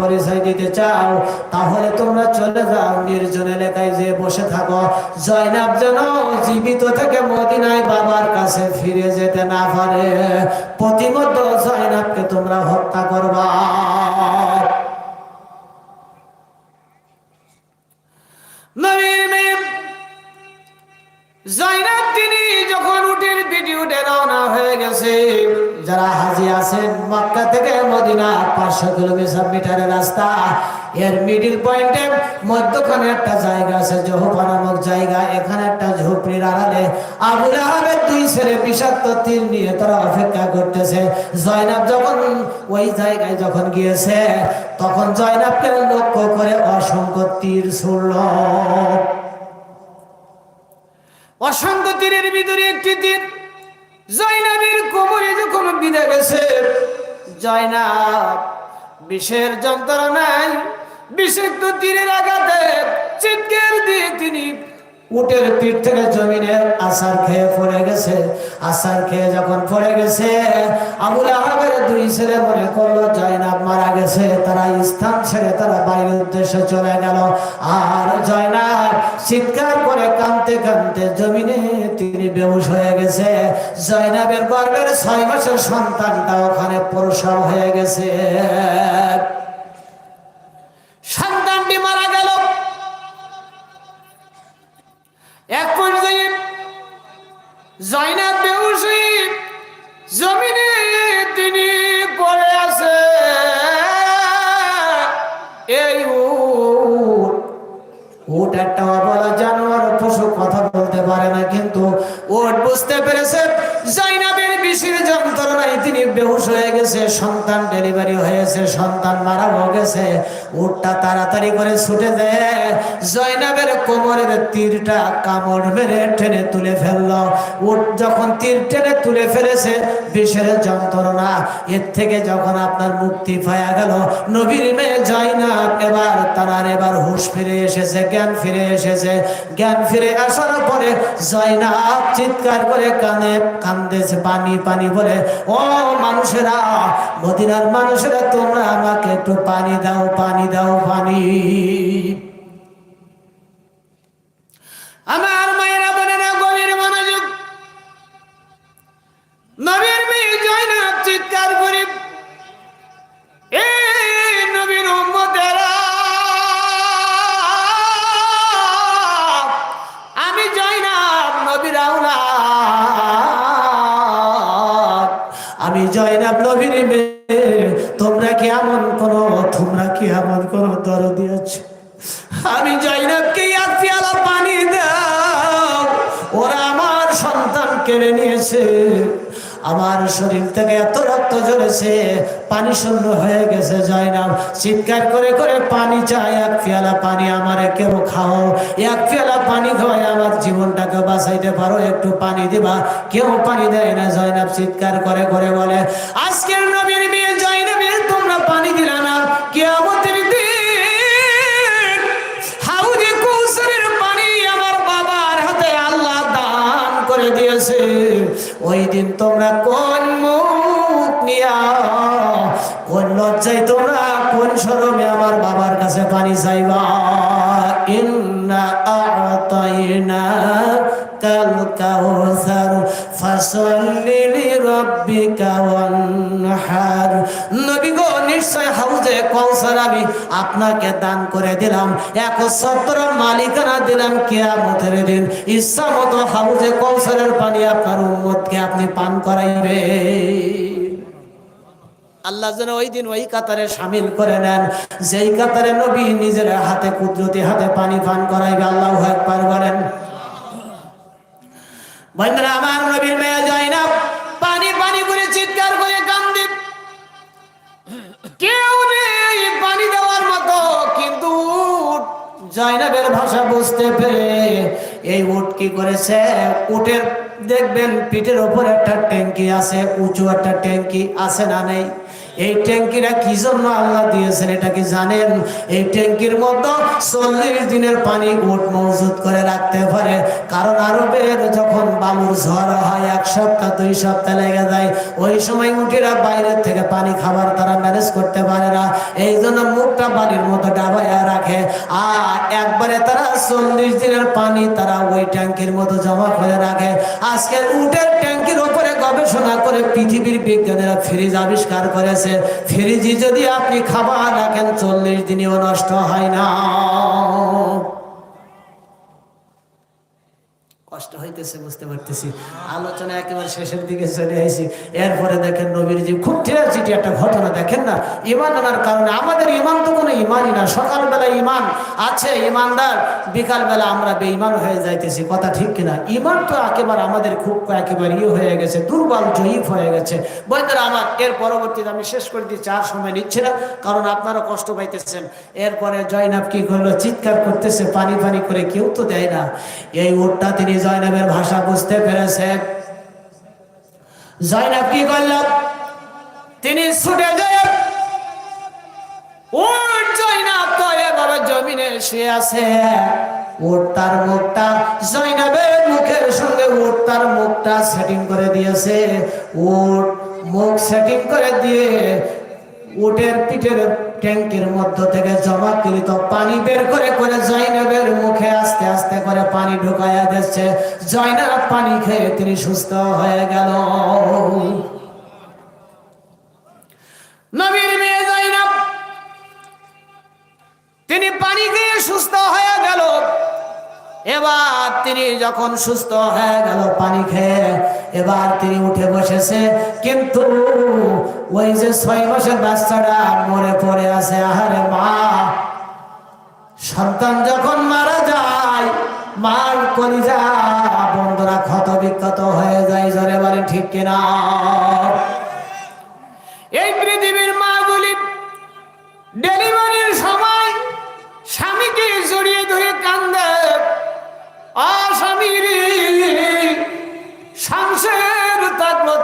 পরিচয় দিতে চাও, তাহলে তোমরা চলে যাও নির্জন এলাকায় যে বসে থাকো। জয়নাব যেন জীবিত থেকে মদিনায় বাবার কাছে ফিরে যেতে না পারে। প্রতিমধ্য জয়নাবকে তোমরা হত্যা করবা। জয়নাব তিনি যখন উটের পিটি উঠে রওনা হয়ে গেছে যারা হাজি আছেন মক্কা থেকে মদিনা পাঁচশো কিলোমিটার মিটারের রাস্তা। এর মিডিল পয়েন্টে মধ্যখানে একটা জায়গা আছে জহুপা নামক জায়গা। এখানে একটা ঝুপড়ির আড়ালে আবুল আহমেদ দুই ছেলে বিষাক্ত তীর নিয়ে তারা অপেক্ষা করতেছে। জয়নাব যখন ওই জায়গায় যখন গিয়েছে, তখন জয়নাবকে লক্ষ্য করে অসংখ্য তীর ছুড়ল। অসংখ্য তীরের ভিতরে একটি তীর জয়নাবের কোমরে যখন বিঁধে গেছে জয়নাব বিষের যন্ত্রণায় তো তীরের আঘাতে চিৎকার দিয়ে তিনি উটের পিঠ থেকে জমিনে আসার খেয়ে পড়ে গেছে। আসার খেয়ে যখন পড়ে গেছে আবুল আহমের দুই ছেলে মনে করল, জয়নাব মারা গেছে, তারা স্থান ছেড়ে তারা বাইরের উদ্দেশ্যে চলে গেল। আর জয়নাব চিৎকার করে কাঁদতে কাঁদতে জমিনে তিনি বেহুশ হয়ে গেছে। জয়নাবের গর্বের ছয় মাসের সন্তানটা ওখানে প্রসব হয়ে গেছে। সন্তানটি মারা এক পর্যায়ে জয়নাব বেউসি জমিনে তিনি পড়ে আছে। এই উট একটা অবলা জানোয়ার পশু, কথা বলতে পারে না, কিন্তু উট বুঝতে পেরেছে জয়নাবের বিশির যন্ত্রণায় তিনি বেহুশ হয়ে গেছে, সন্তান ডেলিভারি হয়েছে, সন্তান মারাও গেছে। উটটা তাড়াতাড়ি করে ছুটে দেয়। জয়নাবের কোমরের তীরটা কামড় মেরে টেনে তুলে ফেলল। উট যখন তীর টেনে তুলে ফেলেছে, বিষের যন্ত্রণা, এর থেকে যখন আপনার মুক্তি পাওয়া গেল, নবীর মেয়ে জয়নাব এবার তার এবার হুশ ফিরে এসেছে, জ্ঞান ফিরে এসেছে। জ্ঞান ফিরে আসার পরে জয়নাব চিৎকার করে কানে কান্দেছে পানি পানি বলে, ও মানুষেরা, মদিনার মানুষেরা, তোমরা আমাকে একটু পানি দাও পানি দাও, পানি। আমার আমি জয়নাব নবীর মেয়ে। তোমরা কি এমন কোন তোমরা কি এমন কোন দর দিয়েছ। আমি জয়নাবকে পেয়ালা পানি দাও। ওরা আমার সন্তান কেড়ে নিয়েছে। আমার শরীর থেকে এত রক্ত ঝরেছে, পানি শূন্য হয়ে গেছে জয়নাব চিৎকার করে করে পানি চাই, এক পেয়ালা পানি আমার কেউ খাও। এক পেয়ালা পানি খাওয়াই আমার জীবনটাকে বাঁচাইতে পারো, একটু পানি দিবা। কেউ পানি দেয় না, জয়নাব চিৎকার করে করে বলে, আজকের নবীর মেয়ে ওই দিন তোমরা কোন মুখ নিয়া, কোন লজ্জায় তোমরা কোন সরমে আমার বাবার কাছে পানি চাইবা? ইন্না আতাইনা কাল কাউসার নিশ্চয় হাউজে আমি আপনাকে দান করে দিলাম। মালিকানা দিলাম কিয়ামতের দিন। ইচ্ছা মতো হাউজে পানি আপনার আপনি পান করাইবে আল্লাহ যেন ওই দিন ওই কাতারে সামিল করে নেন। যেই কাতারে নবী নিজের হাতে, কুদরতি হাতে পানি পান করাইবে, আল্লাহ একবার বলেন। আমার নবীর মেয়ে যায় জয়নাবের ভাষা বুঝতে পেরে এই উট কি করেছে? উটের, দেখবেন পিঠের ওপর একটা ট্যাঙ্কি আছে, উঁচু একটা ট্যাঙ্কি আছে না নেই? এই ট্যাঙ্কিরা কি জন্য আল্লাহ দিয়েছেন এটা কি জানেন? এই ট্যাঙ্কির মধ্যে চল্লিশ দিনের পানি উট মজুত করে রাখতে পারে। কারণ আরবের যখন বালুর ঝড় হয়, এক সপ্তাহ, দুই সপ্তাহ লেগে যায়, ওই সময় উঠিরা বাইরের থেকে পানি খাবার তারা ম্যানেজ করতে পারে না। এই জন্য মুখটা পানির মতো ডাবাইয়া রাখে। আর একবারে তারা চল্লিশ দিনের পানি তারা ওই ট্যাঙ্কির মতো জমা করে রাখে। আজকের উটের ট্যাঙ্কির উপরে গবেষণা করে পৃথিবীর বিজ্ঞানীরা ফ্রিজ আবিষ্কার করেছে। ফ্রিজে যদি আপনি খাবার রাখেন, চল্লিশ দিনেও নষ্ট হয় না। কষ্ট হইতেছে, বুঝতে পারতেছি। আলোচনা একেবারে শেষের দিকে চলে আসি এরপরে দেখেন নবীর জি খুব চিঠি একটা ঘটনা, দেখেন না? ইমান আনার কারণে আমাদের ইমান তো কোনো ইমানই না। সকালবেলা ইমান আছে ইমানদার বিকালবেলা আমরা বেঈমান হয়ে যাইতেছি। কথা ঠিক কিনা? ইমান তো একেবারে আমাদের খুব একেবারে ইয়ে হয়ে গেছে, দুর্বল, জয়ীফ হয়ে গেছে। বন্ধুরা আমার, এর পরবর্তীতে আমি শেষ করে দিচ্ছি, আর সময় নিচ্ছি না, কারণ আপনারা কষ্ট পাইতেছেন। এরপরে জয়নাব কি করল? চিৎকার করতেছে, পানি পানি করে কেউ তো দেয় না। এই উটটা তিনি জয়নাবের ভাষা বুঝতে পেরেছে। জয়নাব কি করল? তিনি ছুটে এভাবে জমিনে আছে। তার মুখটা মুখের সঙ্গে উট তার মুখটা সেটিং করে দিয়েছে। উট মুখ সেটিং করে দিয়ে উটের পিঠের ট্যাঙ্কের মধ্য থেকে জমাকৃত পানি বের করে করে জয়নবের মুখে আস্তে আস্তে করে পানি ঢুকাইয়া দিচ্ছে। জয়নাব পানি খেয়ে তিনি সুস্থ হয়ে গেল। নবীর মেয়ে জয়নাব, তিনি পানি খেয়ে সুস্থ হয়ে গেল। এবার তিনি যখন সুস্থ হয়ে গেল পানি খেয়ে, এবার তিনি উঠে বসেছে। কিন্তু ওই যে ছয় মাসের বাচ্চাটা মরে পড়ে আছে, আহারে মা। সন্তান যখন মারা যায়, মার কলিজা বন্ধুরা ক্ষত বিক্ষত হয়ে যায়, জরে বলে ঠিক কিনা? এই পৃথিবীর মাগুলি ডেলিভারির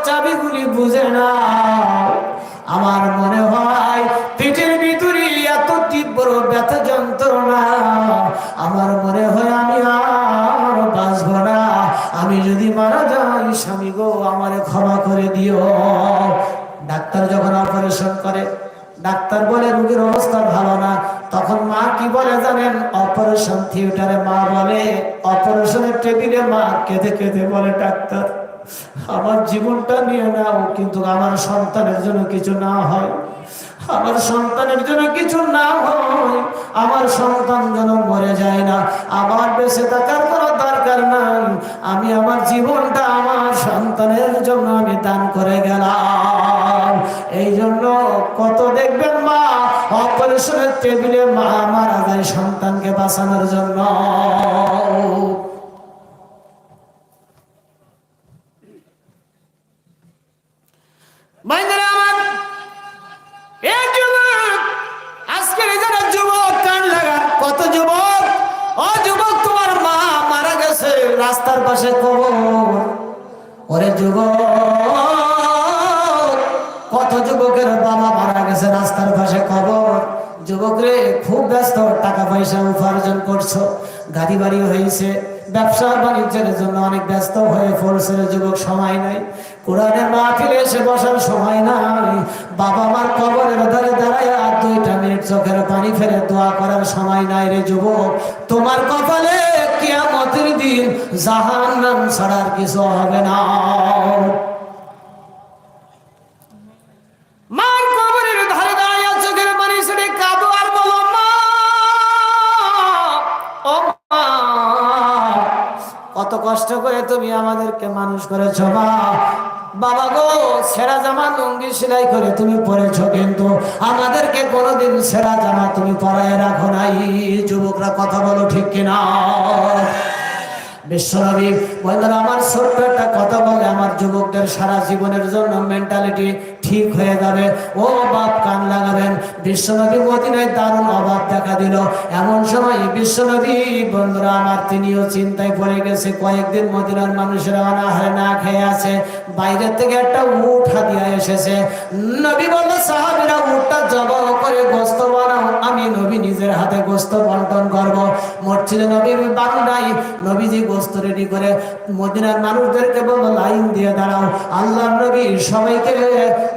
চাবিগুলি বুঝে না আমার মনে হয় পেটের ভিতরে এত তীব্র ব্যথা যন্ত্রণা। আমার মনে হয় আমি আর বাঁচব না। আমি যদি মারা যাই, স্বামী গো, আমারে ক্ষমা করে দিও। ডাক্তার যখন অপারেশন করে, ডাক্তার বলে রোগীর অবস্থা ভালো না। তখন মা কি বলে জানেন? অপারেশন থিয়েটারে মা বলে, অপারেশনের টেবিলে মা কেঁদে কেঁদে বলে, ডাক্তার আমার জীবনটা নিয়ে নাও, কিন্তু আমার সন্তানের জন্য কিছু না হয়। আমার সন্তানের জন্য কিছু না হয়। আমার সন্তান যেন মরে যায় না। আমার বেঁচে থাকার কোনো দরকার নাই। আমি আমার জীবনটা আমার সন্তানের জন্য আমি দান করে গেলাম। এই জন্য কত দেখবেন মা, অপারেশনের টেবিলে মা মারা যায় সন্তানকে বাঁচানোর জন্য। বাইন্দরা আমার এই যুবক, আজকের যারা যুবক কত যুবক? ও তোমার মা মারা গেছে, রাস্তার পাশে কবর। ওরে যুবক, কত যুবকের বাবা মারা গেছে, রাস্তার পাশে কবর। যুবক রে খুব ব্যস্ত টাকা পয়সা উপার্জন করছ গাড়ি বাড়ি হয়েছে, ব্যবসা বাণিজ্যের জন্য অনেক ব্যস্ত হয়ে পড়ছে, যুবক সময় নাই। কোরআনের মাহফিলে এসে বসার সময় নাই। বাবা মার কবরের ধারে দাঁড়ায় আর দুইটা মিনিট চোখের পানি ফেলে দোয়া করার সময় নাই রে যুবক। তোমার কপালে কিয়ামতের দিন জাহান্নাম ছাড়ার কিছু হবে না। কষ্ট করে তুমি আমাদেরকে মানুষ করেছ মা। বাবা গো, সেরা জামা লুঙ্গি সেলাই করে তুমি পরেছ কিন্তু আমাদেরকে কোনোদিন সেরা জামা তুমি পরায় রাখো নাই। যুবকরা কথা বলো ঠিক কিনা? বিশ্বনবী বন্ধুরা আমার ছোট্ট একটা কথা বলে আমার যুবকদের সারা জীবনের জন্য মেন্টালিটি ঠিক হয়ে যাবে। ও বাপ কান লাগাবেন বিশ্বনবী মদিনায় দারুণ অভাব দেখা দিল। এমন সময় বিশ্বনবী, বন্ধুরা আমার, তিনিও চিন্তায় পড়ে গেছে। কয়েকদিন মদিনার মানুষেরা অনাহারে না খেয়ে আছে। বাইরের থেকে একটা উঠ হাতিয়া এসেছে। নবী বলল সাহাবিরা উঠটা জবাব করে গোস্ত বানাও। আমি নবী নিজের হাতে গোস্ত বন্টন করব। মসজিদে নবীর বারান্দায় নবীজি গোস্ত রেডি করে মদিনার মানুষদেরকে বলল, লাইন দিয়ে দাঁড়াও। আল্লাহ নবী সবাইকে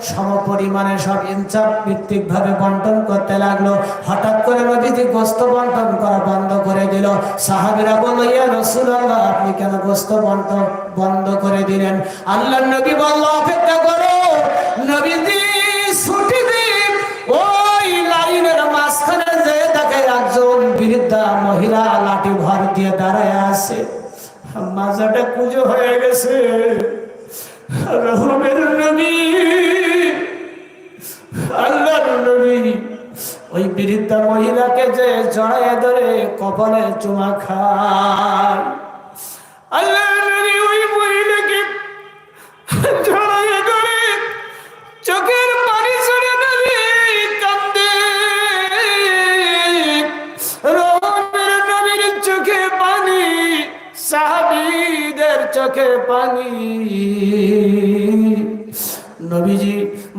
সম পরিমাণে সব ইনসাফ ভিত্তিক ভাবে বন্টন করতে লাগল। হঠাৎ করে নবীজি গোস্ত বন্টন করা বন্ধ করে দিল। সাহাবিরা বলল, ইয়া রাসূলুল্লাহ, আপনি কেন গোস্ত বন্টন বন্ধ করে দিলেন? আল্লাহ নবী বলল, অপেক্ষা করো, নবীজি ছুটি দিন, ওই লাইনের মাঝখানে যে দেখে একজন বৃদ্ধা মহিলা লাঠি ভর দিয়ে দাঁড়ায় আছে। মাজাটা পুজো হয়ে গেছে। রহমের নবী ওই বৃদ্ধা মহিলাকে যে জড়ায় ধরে কপালে চুমা খায়। আল্লাহ ওই মহিলাকে জড়ায় চোখের চোখে পানি চোখে পানি।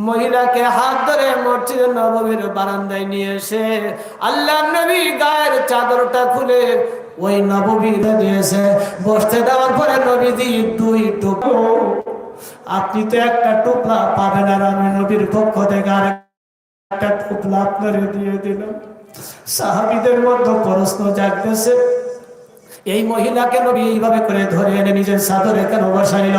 মহিলাকে হাত ধরে মসজিদ নববীর বারান্দায় নিয়ে এসে আল্লাহ নবী গায়ের চাদরটা খুলে ওই নববীরে দিয়েছে বসতে দেওয়ার পরে নবীজি দুই টুকু আপনি তো একটা টুকলা পাবেন আর আমি নবীর পক্ষ থেকে আর একটা টুকলা আপনারে দিয়ে দিলাম। সাহাবিদের মধ্যে প্রশ্ন জাগতেছে, এই মহিলাকে নবী এইভাবে করে ধরে এনে নিজের চাদরে কেন বসাইল?